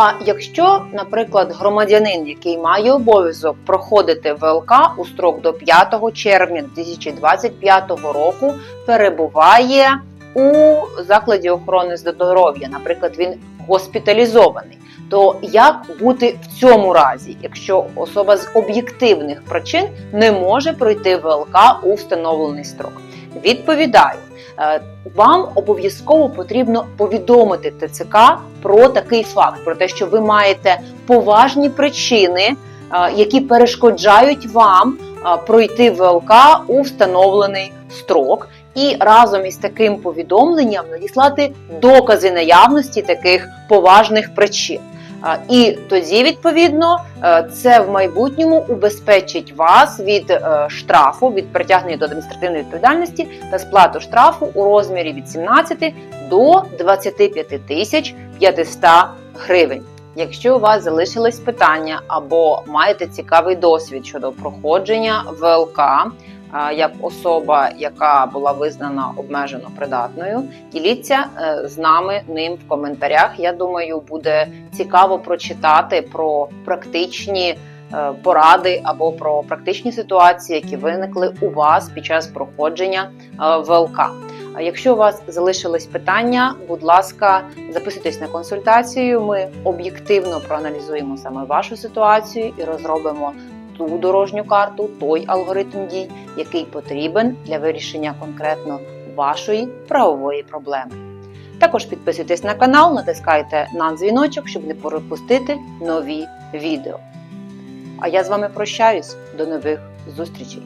А якщо, наприклад, громадянин, який має обов'язок проходити ВЛК у строк до 5 червня 2025 року, перебуває у закладі охорони здоров'я, наприклад, він госпіталізований, то як бути в цьому разі, якщо особа з об'єктивних причин не може пройти ВЛК у встановлений строк? Відповідаю. Е, Вам обов'язково потрібно повідомити ТЦК про такий факт, про те, що ви маєте поважні причини, е, які перешкоджають вам е, пройти ВЛК у встановлений строк, і разом із таким повідомленням надіслати докази наявності таких поважних причин. І тоді, відповідно, е, це в майбутньому убезпечить вас від е, штрафу, від притягнення до адміністративної відповідальності та сплату штрафу у розмірі від 17 до 25 тисяч 500 гривень. Якщо у вас залишились питання або маєте цікавий досвід щодо проходження ВЛК, як особа, яка була визнана обмежено придатною, діліться е, з нами ним в коментарях. Я думаю, буде цікаво прочитати про практичні е, поради або про практичні ситуації, які виникли у вас під час проходження е, ВЛК. Якщо у вас залишились питання, будь ласка, записуйтесь на консультацію. Ми об'єктивно проаналізуємо саме вашу ситуацію і розробимо ту дорожню карту, той алгоритм дій, який потрібен для вирішення конкретно вашої правової проблеми. Також підписуйтесь на канал, натискайте на дзвіночок, щоб не пропустити нові відео. А я з вами прощаюсь. До нових зустрічей!